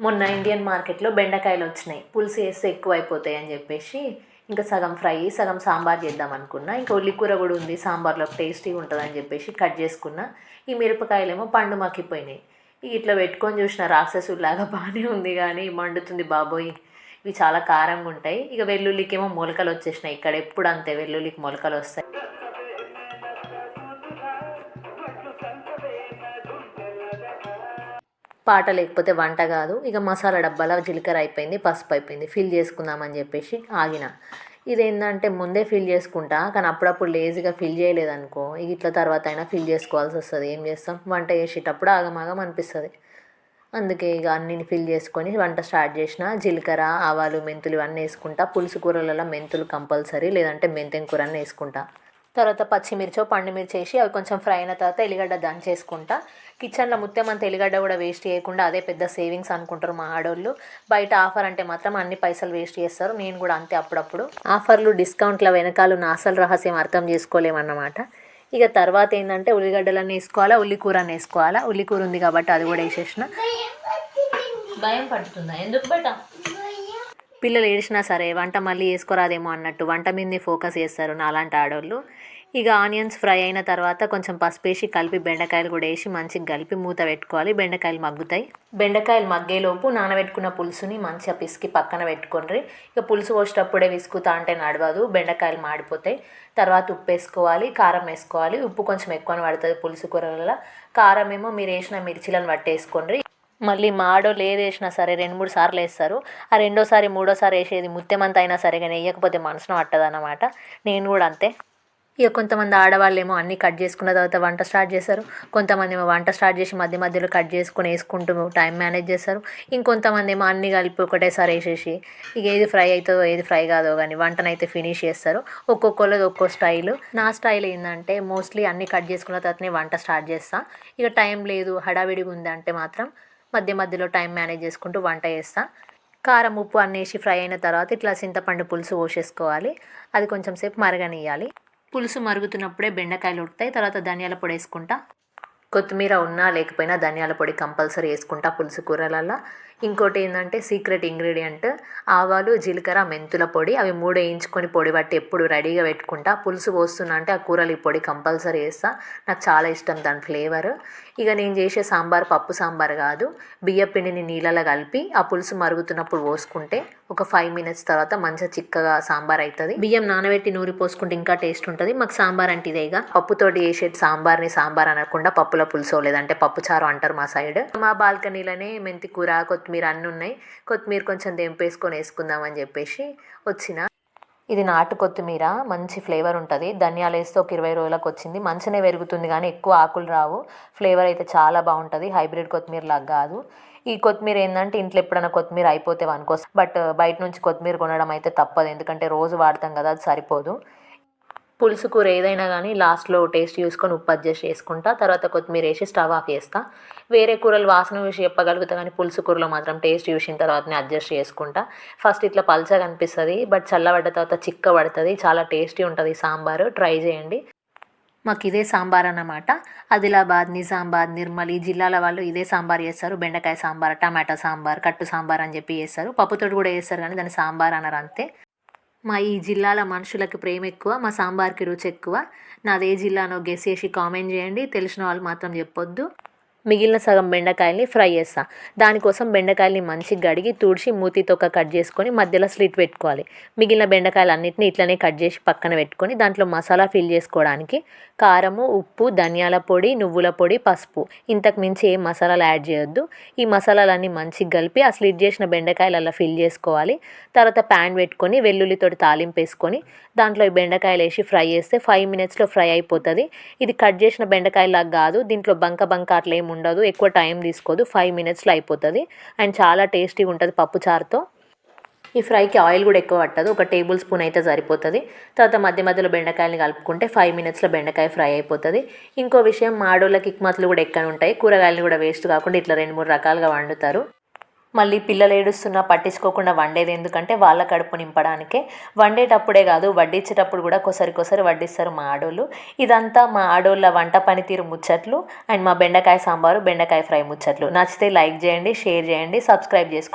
మొన్న ఇండియన్ మార్కెట్లో బెండకాయలు వచ్చినాయి. పులుసు వేస్తే ఎక్కువైపోతాయి అని చెప్పేసి ఇంకా సగం ఫ్రై సగం సాంబార్ చేద్దాం అనుకున్నా. ఇంకా ఉల్లి కూర కూడా ఉంది సాంబార్లో టేస్టీగా ఉంటుంది అని చెప్పేసి కట్ చేసుకున్నా. ఈ మిరపకాయలేమో పండు మక్కిపోయినాయి ఇక ఇట్లా పెట్టుకొని చూసిన రాక్షసులాగా బాగానే ఉంది కానీ మండుతుంది బాబోయ్. ఇవి చాలా కారంగా ఉంటాయి. ఇక వెల్లుల్లికేమో మొలకలు వచ్చేసినాయి. ఇక్కడ ఎప్పుడు అంతే వెల్లుల్లికి మొలకలు వస్తాయి. పాట లేకపోతే వంట కాదు. ఇక మసాలా డబ్బాలో జీలకర్ర అయిపోయింది పసుపు అయిపోయింది. ఫిల్ చేసుకుందామని చెప్పేసి ఆగిన. ఇదేంటంటే ముందే ఫిల్ చేసుకుంటా కానీ అప్పుడప్పుడు లేజీగా ఫిల్ చేయలేదనుకో ఇక ఇట్లా తర్వాత అయినా ఫిల్ చేసుకోవాల్సి వస్తుంది. ఏం చేస్తాం? వంట చేసేటప్పుడు ఆగమాగం అనిపిస్తుంది. అందుకే ఇక అన్నిని ఫిల్ చేసుకొని వంట స్టార్ట్ చేసిన. జీలకర్ర ఆవాలు మెంతులు ఇవన్నీ వేసుకుంటా. పులుసు కూరలలో మెంతులు కంపల్సరీ లేదంటే మెంతెం కూర అన్నీ వేసుకుంటా. తర్వాత పచ్చిమిర్చో పండుమిర్చి వేసి అవి కొంచెం ఫ్రై అయిన తర్వాత ఎల్లిగడ్డ దంచేసుకుంటా కిచెన్లో ముత్యం అంత ఎల్లిగడ్డ కూడా వేస్ట్ చేయకుండా అదే పెద్ద సేవింగ్స్ అనుకుంటారు మా ఆడోళ్ళు. బయట ఆఫర్ అంటే మాత్రం అన్ని పైసలు వేస్ట్ చేస్తారు. నేను కూడా అంతే అప్పుడప్పుడు. ఆఫర్లు డిస్కౌంట్ల వెనకాల నా అసలు రహస్యం అర్థం చేసుకోలేమన్నమాట ఇక తర్వాత ఏంటంటే ఉల్లిగడ్డలన్నీ వేసుకోవాలా ఉల్లి కూరని వేసుకోవాలా? ఉల్లి కూర ఉంది కాబట్టి అది కూడా వేసేసిన. భయం పడుతుందా? ఎందుకు బయట పిల్లలు ఏడిచినా సరే వంట మళ్ళీ వేసుకోరాదేమో అన్నట్టు వంట మీదనే ఫోకస్ చేస్తారు నా అలాంటి ఆడోళ్ళు. ఇక ఆనియన్స్ ఫ్రై అయిన తర్వాత కొంచెం పసుపు వేసి కలిపి బెండకాయలు కూడా వేసి మంచిగా కలిపి మూత పెట్టుకోవాలి. బెండకాయలు మగ్గుతాయి. బెండకాయలు మగ్గేలోపు నానబెట్టుకున్న పులుసుని మంచిగా పిసికి పక్కన పెట్టుకోండి ఇక పులుసు పోసేటప్పుడే విసుకుతా అంటే నడవదు. బెండకాయలు మాడిపోతాయి. తర్వాత ఉప్పు వేసుకోవాలి కారం వేసుకోవాలి. ఉప్పు కొంచెం ఎక్కువ పడుతుంది పులుసు కూరలలో. కారం ఏమో మీరు వేసిన మిర్చిలను పట్టేసుకోండి మళ్ళీ మాడో లేదు వేసినా సరే రెండు మూడు సార్లు వేస్తారు. ఆ రెండోసారి మూడోసారి వేసేది ముత్యమంత అయినా సరే కానీ వేయకపోతే మనసును పట్టదన్నమాట నేను కూడా అంతే. ఇక కొంతమంది ఆడవాళ్ళు ఏమో అన్నీ కట్ చేసుకున్న తర్వాత వంట స్టార్ట్ చేస్తారు. కొంతమంది ఏమో వంట స్టార్ట్ చేసి మధ్య మధ్యలో కట్ చేసుకుని వేసుకుంటూ టైం మేనేజ్ చేస్తారు. ఇంకొంతమంది ఏమో అన్నీ కలిపి ఒకటేసారి వేసేసి ఇక ఏది ఫ్రై అవుతుందో ఏది ఫ్రై కాదో కానీ వంటనైతే ఫినిష్ చేస్తారు. ఒక్కొక్కళ్ళది ఒక్కో స్టైల్. నా స్టైల్ ఏంటంటే మోస్ట్లీ అన్నీ కట్ చేసుకున్న తర్వాతనే వంట స్టార్ట్ చేస్తా. ఇక టైం లేదు హడావిడిగా ఉంది అంటే మాత్రం మధ్య మధ్యలో టైం మేనేజ్ చేసుకుంటూ వంట చేస్తాను కారం ఉప్పు అన్నేసి ఫ్రై అయిన తర్వాత ఇట్లా చింతపండు పులుసు పోసేసుకోవాలి. అది కొంచెం సేపు మరగనియాలి పులుసు మరుగుతున్నప్పుడే బెండకాయలు ఉడతాయి తర్వాత ధనియాల పొడి వేసుకుంటా. కొత్తిమీర ఉన్నా లేకపోయినా ధనియాల పొడి కంపల్సరీ వేసుకుంటా పులుసు కూరలలో ఇంకోటి ఏంటంటే సీక్రెట్ ఇంగ్రీడియంట్ ఆవాలు జీలకర్ర మెంతుల పొడి. అవి మూడు వేయించుకొని పొడి పట్టి ఎప్పుడు రెడీగా పెట్టుకుంటా. పులుసు పోస్తున్నా అంటే ఆ కూరలు ఈ పొడి కంపల్సరీ వేస్తా. నాకు చాలా ఇష్టం దాని ఫ్లేవర్. ఇక నేను చేసే సాంబార్ పప్పు సాంబార్ కాదు. బియ్య పిండిని నీళ్ళలో కలిపి ఆ పులుసు మరుగుతున్నప్పుడు పోసుకుంటే ఒక ఫైవ్ మినిట్స్ తర్వాత మంచిగా చిక్కగా సాంబార్ అవుతుంది బియ్యం నానబెట్టి నూరి పోసుకుంటే ఇంకా టేస్ట్ ఉంటుంది. మాకు సాంబార్ అంటే ఇదేగా పప్పుతోటి చేసే సాంబార్ని సాంబార్ అనకుండా పప్పుల పులుసో లేదంటే పప్పు చారు అంటారు మా సైడ్. మా బాల్కనీలోనే మెంతి కూర కొత్తిమీర అన్నీ ఉన్నాయి. కొత్తిమీర కొంచెం దెంపేసుకొని వేసుకుందామని చెప్పేసి వచ్చిన. ఇది నాటు కొత్తిమీర మంచి ఫ్లేవర్ ఉంటుంది. ధనియాలు వేస్తే ఒక ఇరవై రోజులకు వచ్చింది. మంచిగానే పెరుగుతుంది కానీ ఎక్కువ ఆకులు రావు. ఫ్లేవర్ అయితే చాలా బాగుంటుంది. హైబ్రిడ్ కొత్తిమీర లాగా కాదు. ఈ కొత్తిమీర ఏంటంటే ఇంట్లో ఎప్పుడైనా కొత్తిమీర అయిపోతే అనుకోసం బట్ బయట నుంచి కొత్తిమీర కొనడం అయితే తప్పదు. ఎందుకంటే రోజు వాడతాం కదా అది సరిపోదు. పులుసు కూర ఏదైనా కానీ లాస్ట్లో టేస్ట్ చూసుకొని ఉప్పు అడ్జస్ట్ చేసుకుంటా తర్వాత కొత్తిమీర వేసి స్టవ్ ఆఫ్ చేస్తా. వేరే కూరలు వాసన చూసి చెప్పగలుగుతా కానీ పులుసు కూరలో మాత్రం టేస్ట్ చూసిన తర్వాతనే అడ్జస్ట్ చేసుకుంటా. ఫస్ట్ ఇట్లా పల్చగా అనిపిస్తుంది బట్ చల్లబడ్డ తర్వాత చిక్క పడుతుంది చాలా టేస్టీ ఉంటుంది సాంబారు. ట్రై చేయండి. మాకు ఇదే సాంబార్ అన్నమాట. ఆదిలాబాద్ నిజామాబాద్ నిర్మల్ ఈ జిల్లాల వాళ్ళు ఇదే సాంబార్ చేస్తారు. బెండకాయ సాంబార్ టమాటా సాంబార్ కట్టు సాంబార్ అని చెప్పి చేస్తారు. పప్పుతోటి కూడా చేస్తారు కానీ దాన్ని సాంబార్ అన్నారు అంతే. మా ఈ జిల్లాల మనుషులకి ప్రేమ ఎక్కువ మా సాంబార్కి రుచి ఎక్కువ. నాదే జిల్లానో గెస్ చేసి కామెంట్ చేయండి. తెలిసిన వాళ్ళు మాత్రం చెప్పొద్దు. మిగిలిన సగం బెండకాయల్ని ఫ్రై చేస్తా. దానికోసం బెండకాయల్ని మంచిగా కడిగి తుడిచి మూతి తొక్క కట్ చేసుకొని మధ్యలో స్లిట్ పెట్టుకోవాలి. మిగిలిన బెండకాయలు అన్నిటిని ఇట్లనే కట్ చేసి పక్కన పెట్టుకొని దాంట్లో మసాలా ఫిల్ చేసుకోవడానికి కారము ఉప్పు ధనియాల పొడి నువ్వుల పొడి పసుపు. ఇంతకు మించి ఏం మసాలాలు యాడ్ చేయొద్దు. ఈ మసాలాలన్నీ మంచిగా కలిపి ఆ స్లిట్ చేసిన బెండకాయలు అలా ఫిల్ చేసుకోవాలి. తర్వాత ప్యాన్ పెట్టుకొని వెల్లుల్లితోటి తాలింపు వేసుకొని దాంట్లో ఈ బెండకాయలు వేసి ఫ్రై చేస్తే ఫైవ్ మినిట్స్లో ఫ్రై అయిపోతుంది. ఇది కట్ చేసిన బెండకాయలాగా కాదు దీంట్లో బంక బంక అట్లా ఏమి ఉండదు ఎక్కువ టైం తీసుకోదు ఫైవ్ మినిట్స్లో అయిపోతుంది. అండ్ చాలా టేస్టీగా ఉంటుంది పప్పు చారుతో. ఈ ఫ్రైకి ఆయిల్ కూడా ఎక్కువ పట్టదు ఒక టేబుల్ స్పూన్ అయితే సరిపోతుంది. తర్వాత మధ్య మధ్యలో బెండకాయలు కలుపుకుంటే ఫైవ్ మినిట్స్లో బెండకాయ ఫ్రై అయిపోతుంది. ఇంకో విషయం మాడోళ్ళకి ఇక్మతులు కూడా ఎక్కడ ఉంటాయి? కూరగాయలు కూడా వేస్ట్ కాకుండా ఇట్లా రెండు మూడు రకాలుగా వండుతారు. మళ్ళీ పిల్లలు ఏడుస్తున్నా పట్టించుకోకుండా వండేది ఎందుకంటే వాళ్ళ కడుపు నింపడానికే. వండేటప్పుడే కాదు వడ్డించేటప్పుడు కూడా కొసరి వడ్డిస్తారు మా ఆడోళ్ళు. ఇదంతా మా ఆడోళ్ళ వంట పనితీరు ముచ్చట్లు. అండ్ మా బెండకాయ సాంబారు బెండకాయ ఫ్రై ముచ్చట్లు. నచ్చితే లైక్ చేయండి షేర్ చేయండి సబ్స్క్రైబ్ చేసుకోండి.